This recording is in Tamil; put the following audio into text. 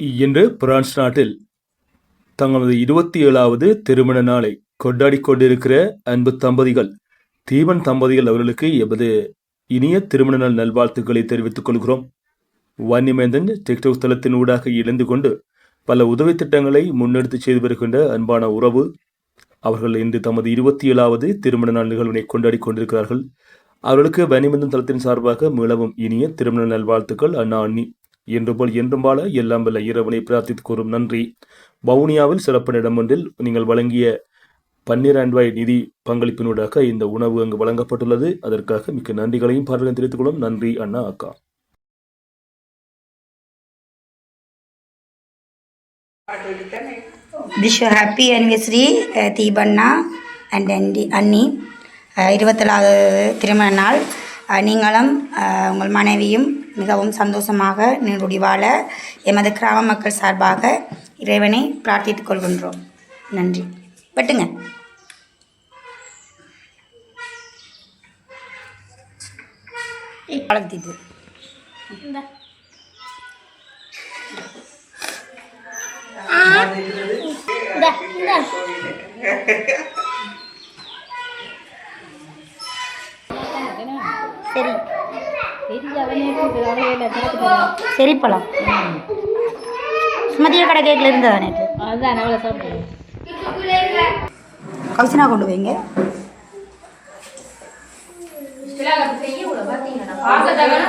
இன்று பிரான்ஸ் நாட்டில் தங்களது இருபத்தி ஏழாவது திருமண நாளை கொண்டாடி கொண்டிருக்கிற அன்பு தம்பதிகள் தீபன் தம்பதிகள் அவர்களுக்கு எமது இனிய திருமண நாள் நல்வாழ்த்துக்களை தெரிவித்துக் கொள்கிறோம். வன்னிமேந்தன் டிக்டாக் தளத்தின் ஊடாக இணைந்து கொண்டு பல உதவி திட்டங்களை முன்னெடுத்து செய்து வருகின்ற அன்பான உறவு அவர்கள் இன்று தமது இருபத்தி ஏழாவது திருமண நாள் நிகழ்வினை கொண்டாடி கொண்டிருக்கிறார்கள். அவர்களுக்கு வனிமந்தன் தளத்தின் சார்பாக மிளவும் இனிய திருமண நல்வாழ்த்துக்கள் அண்ணா அண்ணி. என்று போல் என்றும் வாழ எல்லாம் வல்ல இறைவனை பிரார்த்தித்து கூறும் நன்றி. வவுனியாவில் சிறப்பு இடம் ஒன்றில் நீங்கள் வழங்கிய பன்னிரண்டு ரூபாய் நிதி பங்களிப்பினூடாக இந்த உணவு அங்கு வழங்கப்பட்டுள்ளது. அதற்காக மிக்க நன்றிகளையும் பாடல்களையும் தெரிவித்துக் கொள்ளும் நன்றி அண்ணா அக்கா. விஷ் ஹாப்பி அனிவர்சரி தீபண்ணா அண்ட் அண்டி அண்ணி இருபத்தி இருபத்தேழாவது திருமண நாள். நீங்களும் உங்கள் மனைவியும் மிகவும் சந்தோஷமாக நீடுடி வாழ எமது கிராம மக்கள் சார்பாக இறைவனை பிரார்த்தித்துக் கொள்கின்றோம். நன்றி. வெட்டுங்க. வளர்த்திட்டு சரி பழம் சுமதிய கடை கேக்கில் இருந்ததா நேற்று அதுதான் அவ்வளோ சாப்பிடுவோம் கொண்டு வைங்க பாக்கத்தான்